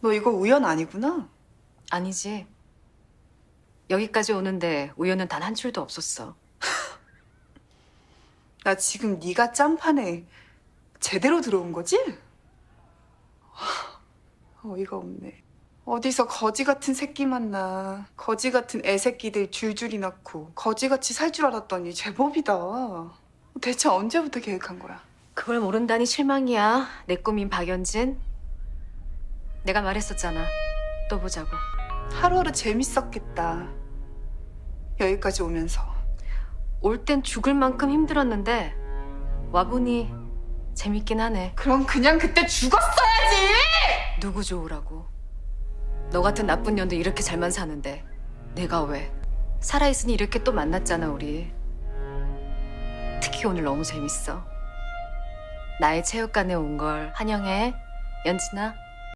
너 이거 우연 아니구나? 아니지. 여기까지 오는데 우연은 단 한 줄도 없었어. 나 지금 네가 짬판에 제대로 들어온 거지? 와, 어이가 없네. 어디서 거지 같은 새끼 만나. 거지 같은 애새끼들 줄줄이 낳고 거지같이 살 줄 알았더니 제법이다. 대체 언제부터 계획한 거야? 그걸 모른다니 실망이야. 내 꿈인 박연진. 내가 말했었잖아. 또 보자고. 하루하루 재밌었겠다. 여기까지 오면서. 올 땐 죽을 만큼 힘들었는데 와보니 재밌긴 하네. 그럼 그냥 그때 죽었어야지! 누구 좋으라고. 너 같은 나쁜 년도 이렇게 잘만 사는데 내가 왜? 살아있으니 이렇게 또 만났잖아 우리. 특히 오늘 너무 재밌어. 나의 체육관에 온 걸 환영해. 연진아.